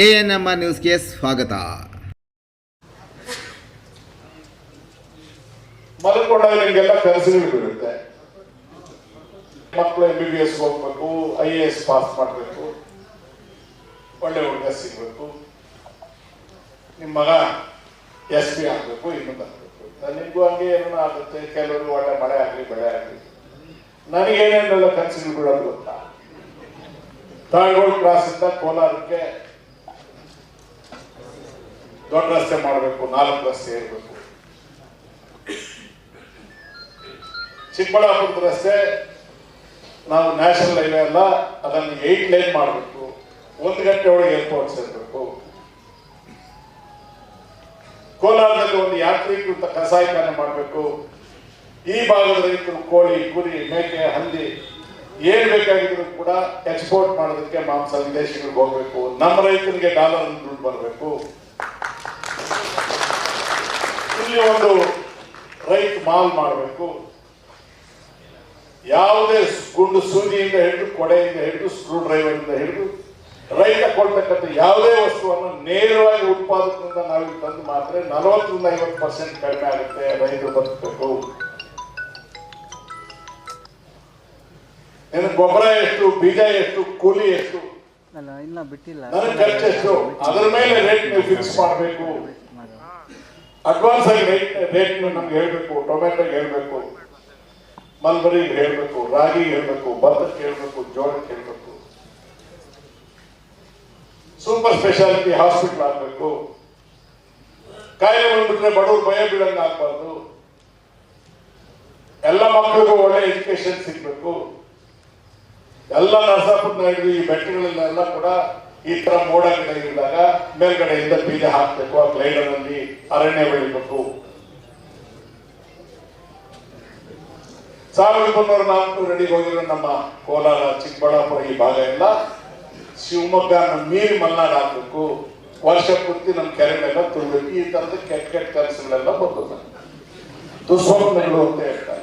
A N M R ನ್ಯೂಸ್ಗೆ ಸ್ವಾಗತ. ಮಲ್ಕೊಂಡಾಗ ನಿಮಗೆಲ್ಲ ಕನಸುಗಳು ಮಕ್ಕಳು ಎಂ ಬಿ ಬಿ ಎಸ್ ಹೋಗ್ಬೇಕು ಐ ಎ ಎಸ್ ಪಾಸ್ ಮಾಡಬೇಕು, ಒಳ್ಳೆ ಹುಡುಗ ಸಿಗಬೇಕು. ನಿಮ್ಮ ಮಗ ಎಸ್ ಪಿ ಆಗಬೇಕು, ಇನ್ನೊಂದು ಆಗಬೇಕು ನಿಮಗೂ ಹಂಗೆ ಏನೋ ಆಗುತ್ತೆ, ಕೆಲವರು ಒಳ್ಳೆ ಮಳೆ ಆಗಲಿ, ಬೆಳೆ ಆಗಲಿ. ನನಗೇನೇನೆಲ್ಲ ಕನಸುಗಳು ಬಿಡೋದು ಗೊತ್ತಾ? ತಾಳ್ಗೋಳ್ ಕ್ರಾಸಿಂದ ಕೋಲಾರಕ್ಕೆ ದೊಡ್ಡ ರಸ್ತೆ ಮಾಡಬೇಕು, ನಾಲ್ಕು ರಸ್ತೆ ಇರಬೇಕು. ಚಿಕ್ಕಬಳ್ಳಾಪುರದ ರಸ್ತೆ ನಾವು ನ್ಯಾಷನಲ್ ಹೈವೇ ಅಲ್ಲ, ಅದನ್ನು ಏಟ್ ಲೈನ್ ಮಾಡಬೇಕು. ಒಂದು ಗಂಟೆ ಒಳಗೆ ಏರ್ಪೋರ್ಟ್ ಸೇರಬೇಕು ಕೋಲಾರದಲ್ಲಿ ಒಂದು ಯಾತ್ರೀಕೃತ ಕಸಾಯಿಖಾನೆ ಮಾಡಬೇಕು. ಈ ಭಾಗದ ರೈತರು ಕೋಳಿ, ಕುರಿ, ಮೇಕೆ, ಹಂದಿ, ಏನ್ ಬೇಕಾಗಿದ್ರು ಕೂಡ ಎಕ್ಸ್ಪೋರ್ಟ್ ಮಾಡೋದಕ್ಕೆ ಮಾಂಸ ವಿದೇಶಗಳಿಗೆ ಹೋಗ್ಬೇಕು. ನಮ್ಮ ರೈತರಿಗೆ ಡಾಲರ್ ದುಡ್ಡು ಬರಬೇಕು. ಇಲ್ಲಿ ಒಂದು ರೈತ ಮಾಲ್ ಮಾಡಬೇಕು. ಯಾವುದೇ ಗುಂಡು ಸೂಜಿಯಿಂದ ಹಿಡಿದು ಕೊಡೆಯಿಂದ ಹಿಡಿದು ಸ್ಕ್ರೂ ಡ್ರೈವರ್ ಇಂದ ಹಿಡಿದು ರೈತ ಕೊಡ್ತಕ್ಕಂಥ ಯಾವುದೇ ವಸ್ತುವನ್ನು ನೇರವಾಗಿ ಉತ್ಪಾದಕರಿಂದ ನಾವು ತಂದು ಮಾತ್ರ ನಲವತ್ತರಿಂದ ಐವತ್ತು ಪರ್ಸೆಂಟ್ ಕಡಿಮೆ ಆಗುತ್ತೆ ರೈತರು ಬದುಕಬೇಕು. ನಿನ್ನ ಗೊಬ್ಬರ ಎಷ್ಟು ಬೀಜ ಎಷ್ಟು ಕೂಲಿ ಎಷ್ಟು? ಇಲ್ಲ ಬಿಟ್ಟಿಲ್ಲ. ಖರ್ಚು ಎಷ್ಟು? ಅದರ ಮೇಲೆ ರೇಟ್ ನೀವು ಫಿಕ್ಸ್ ಮಾಡಬೇಕು. ಅಡ್ವಾನ್ಸ್ ಆಗಿ ರೇಟ್ ನಮ್ಗೆ ಹೇಳ್ಬೇಕು ಟೊಮೆಟೊ ಹೇಳ್ಬೇಕು ಮಲ್ಬರಿ ಹೇಳ್ಬೇಕು, ರಾಗಿ ಹೇಳ್ಬೇಕು, ಭತ್ತಕ್ಕೆ ಹೇಳ್ಬೇಕು, ಜೋಳಕ್ಕೆ ಹೇಳ್ಬೇಕು. ಸೂಪರ್ ಸ್ಪೆಷಾಲಿಟಿ ಹಾಸ್ಪಿಟಲ್ ಆಗ್ಬೇಕು. ಕಾಯಿಲೆ ಬಂದ್ಬಿಟ್ರೆ ಬಡವರು ಭಯ ಬೀಳಂಗ ಆಗ್ಬಾರ್ದು. ಎಲ್ಲ ಮಕ್ಕಳಿಗೂ ಒಳ್ಳೆ ಎಜುಕೇಶನ್ ಸಿಗ್ಬೇಕು. ಎಲ್ಲ ನರಸಾಪುರ ನಾಯ್ಡು ಈ ಬೆಟ್ಟಗಳಲ್ಲೆಲ್ಲ ಕೂಡ ಈ ತರ ಮೋಡ ಗಿಡ ಇದ್ದಾಗ ಮೇಲ್ಗಡೆಯಿಂದ ಬೀಜ ಹಾಕಬೇಕು, ಆ ಗ್ಲೈಡರ್ನಲ್ಲಿ ಅರಣ್ಯ ಬೆಳಿಬೇಕು ಸಾವಿರದ ಒಂಬೈನೂರ ನಾಲ್ಕು ಹೋಗಿರೋ ನಮ್ಮ ಕೋಲಾರ ಚಿಕ್ಕಬಳ್ಳಾಪುರ ಈ ಭಾಗ ಎಲ್ಲ ಶಿವಮೊಗ್ಗ ಮೀರಿ ಮಲ್ನಾಡ್ ಹಾಕಬೇಕು ವರ್ಷ ಪೂರ್ತಿ ನಮ್ಮ ಕೆರೆನೆಲ್ಲ ತುಂಬಬೇಕು ಈ ತರದ ಕೆಟ್ಟ ಕೆಟ್ಟ ಕೆಲಸಗಳೆಲ್ಲ ಬರ್ತದೆ ದುಸ್ವಪ್ನಗಳು ಅಂತ ಹೇಳ್ತಾರೆ.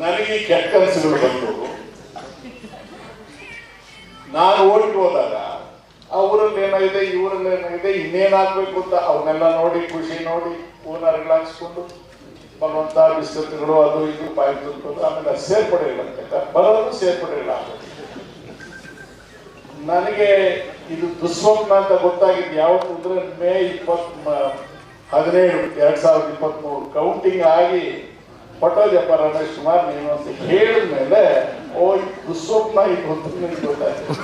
ನನಗೆ ಕೆಟ್ಟ ಕೆಲಸಗಳು ಬಂದು, ನಾನು ಓಡಿಗೆ ಹೋದಾಗ ಊರಲ್ಲಿ ಏನಾಗಿದೆ ಇನ್ನೇನಾಗ್ಬೇಕು ಅಂತ ಅವನ್ನೆಲ್ಲ ನೋಡಿ, ಖುಷಿ ನೋಡಿ ಹೂನಾರಗಳಾಗಿಸ್ಕೊಂಡು ಭಗವಂತ ಬಿಸ್ಕತ್ಗಳು ಅದು ಇದು ಬಾಯಿ ತುಂಬಿಕೊಂಡು ಆಮೇಲೆ ಸೇರ್ಪಡೆ ಇಲ್ಲ ಅಂತ ಬರೋದು ಸೇರ್ಪಡೆ ಇಲ್ಲ ನನಗೆ ಇದು ದುಸ್ವಪ್ನ ಅಂತ ಗೊತ್ತಾಗಿದ್ದು ಯಾವತ್ತು ಅಂದ್ರೆ ಮೇ ಇಪ್ಪತ್ ಹದಿನೇಳು, ಎರಡ್ ಸಾವಿರದ ಇಪ್ಪತ್ತ್ ಮೂರು ಕೌಂಟಿಂಗ್ ಆಗಿ ಪಟೋಜಪ್ಪ ರಮೇಶ್ ಕುಮಾರ್ ನೀನು ಅಂತ ಹೇಳಿದ್ಮೇಲೆ ಓ ಇದು ದುಸ್ವಪ್ನ ಇದು ಅಂತ ನನಗೆ ಗೊತ್ತಾಯ್ತು.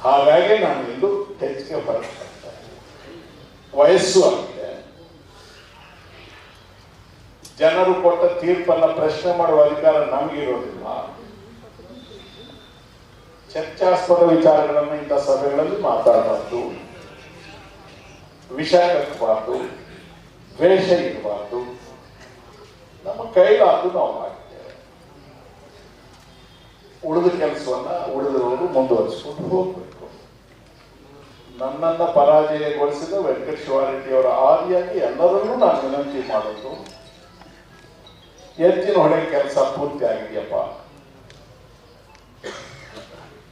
ಹಾಗಾಗಿ ನಾನು ಇದು ಹೆಚ್ಚಿಗೆ ಬರ್ತಾ ವಯಸ್ಸು ಆಗಿದೆ. ಜನರು ಕೊಟ್ಟ ತೀರ್ಪನ್ನ ಪ್ರಶ್ನೆ ಮಾಡುವ ಅಧಿಕಾರ ನಮಗಿರೋದಿಲ್ಲ. ಚರ್ಚಾಸ್ಪದ ವಿಚಾರಗಳನ್ನು ಇಂಥ ಸಭೆಗಳಲ್ಲಿ ಮಾತಾಡಬಾರ್ದು. ವಿಷ ಕಟ್ಟಬಾರ್ದು. ದ್ವೇಷ ಇರಬಾರ್ದು. ನಮ್ಮ ಕೈಲಾದ್ದು ನಾವು ಉಳಿದ ಕೆಲಸವನ್ನ ಉಳಿದವರು ಮುಂದುವರಿಸಿಕೊಂಡು ಹೋಗ್ಬೇಕು. ನನ್ನನ್ನ ಪರಾಜಯಗೊಳಿಸಿದ ವೆಂಕಟ ಶಿವಾರೆಡ್ಡಿಯವರ ಆದಿಯಾಗಿ ಎಲ್ಲರನ್ನೂ ನಾನು ವಿನಂತಿ ಮಾಡೋದು, ಎತ್ತಿನ ಹೊಡೆ ಕೆಲಸ ಪೂರ್ತಿ ಆಗಿದೆಯಪ್ಪ.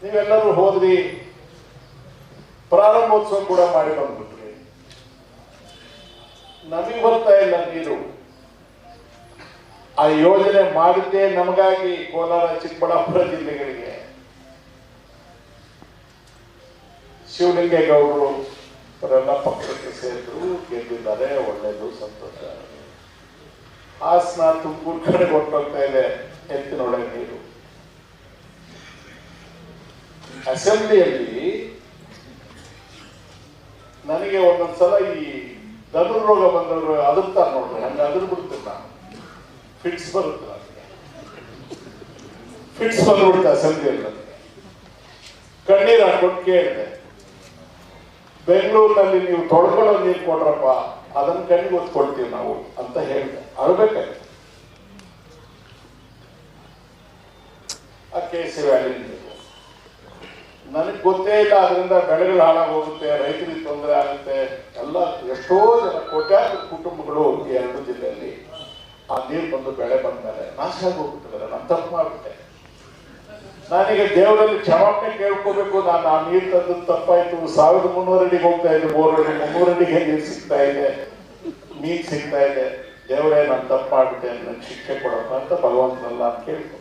ನೀವೆಲ್ಲರೂ ಹೋದ್ರಿ, ಪ್ರಾರಂಭೋತ್ಸವ ಕೂಡ ಮಾಡಿ ಬಂದ್ಬಿಟ್ರಿ. ನಮಗೆ ಬರ್ತಾ ಇಲ್ಲ ನೀರು. ಆ ಯೋಜನೆ ಮಾಡಿದ್ದೇ ನಮಗಾಗಿ ಕೋಲಾರ, ಚಿಕ್ಕಬಳ್ಳಾಪುರ ಜಿಲ್ಲೆಗಳಿಗೆ. ಶಿವಲಿಂಗೇಗೌಡರು ಅವರೆಲ್ಲ ಪಕ್ಷಕ್ಕೆ ಸೇರಿದ್ರು, ಗೆದ್ದಿದ್ದಾರೆ ಒಳ್ಳೆಯದು ಸಂತೋಷ. ಹಾಸನ, ತುಮಕೂರು ಕಡೆ ಹೊಟ್ಟೋಗ್ತಾ ಇದೆ, ಎತ್ತಿನೊಳಗೆ ನೀರು. ಅಸೆಂಬ್ಲಿಯಲ್ಲಿ ನನಗೆ ಒಂದೊಂದ್ಸಲ ಈ ಧನುರ್ ರೋಗ ಬಂದವರು ಅದರ್ತಾರೆ ನೋಡ್ರಿ, ಹಂಗೆ ಅದ್ರ ಬಿಡ್ತೀನಿ ನಾನು. ಫಿಟ್ಸ್ ಬರುತ್ತೆ ಫಿಟ್ಸ್ ಬಂದ್ಬಿಡುತ್ತೆ ಅಸೆಂಬ್ಲಿಯಲ್ಲಿ ನನಗೆ ಕಣ್ಣೀರು ಹಾಕೊಂಡು ಕೇಳಿದೆ. ಬೆಂಗಳೂರಿನಲ್ಲಿ ನೀವು ತೊಳ್ಕೊಳ್ಳೋ ನೀರು ಕೊಡ್ರಪ್ಪ ಅದನ್ನ ಕಣ್ಣಿಗೆ ಓದ್ಕೊಳ್ತೀವಿ ನಾವು ಅಂತ ಹೇಳಿದೆ. ಅಳ್ಬೇಕಾಯ್ತು ಆ ಕೆ ಸಿ ವ್ಯಾಲಿ ನನಗೆ ಗೊತ್ತೇ ಇಲ್ಲ, ಅದರಿಂದ ಬೆಳೆಗಳು ಹಾಳಾಗೋಗುತ್ತೆ, ರೈತರಿಗೆ ತೊಂದರೆ ಆಗುತ್ತೆ. ಎಲ್ಲ ಎಷ್ಟೋ ಜನ, ಕೋಟ್ಯಾಂತರ ಕುಟುಂಬಗಳು ಎರಡು ಆ ನೀರು ಬಂದು ಬೆಳೆ ಬಂದ ಮೇಲೆ ನಾಶ ಆಗೋಗ್ಬಿಟ್ಟಿದ್ರೆ ನಾನು ತಪ್ಪು ಮಾಡ್ಬಿಟ್ಟೆ. ನಾನೀಗ ದೇವರಲ್ಲಿ ಕ್ಷಮಾಪಣೆ ಕೇಳ್ಕೋಬೇಕು, ನಾನು ಆ ನೀರು ತಂದು ತಪ್ಪಾಯ್ತು, ಸಾವಿರದ ಮುನ್ನೂರು ಅಡಿಗೆ ಹೋಗ್ತಾ ಇದೆ ಮೂರಡಿ ಮುನ್ನೂರು ಅಡಿಗೆ ನೀರು ಸಿಗ್ತಾ ಇದೆ, ನೀರು ಸಿಗ್ತಾ ಇದೆ. ದೇವರೇ, ನಾನು ತಪ್ಪು ಮಾಡ್ಬಿಟ್ಟೆ ಅಂತ ಶಿಕ್ಷೆ ಕೊಡಪ್ಪ ಅಂತ ಭಗವಂತನಲ್ಲ ಅಂತ ಕೇಳ್ಕೊ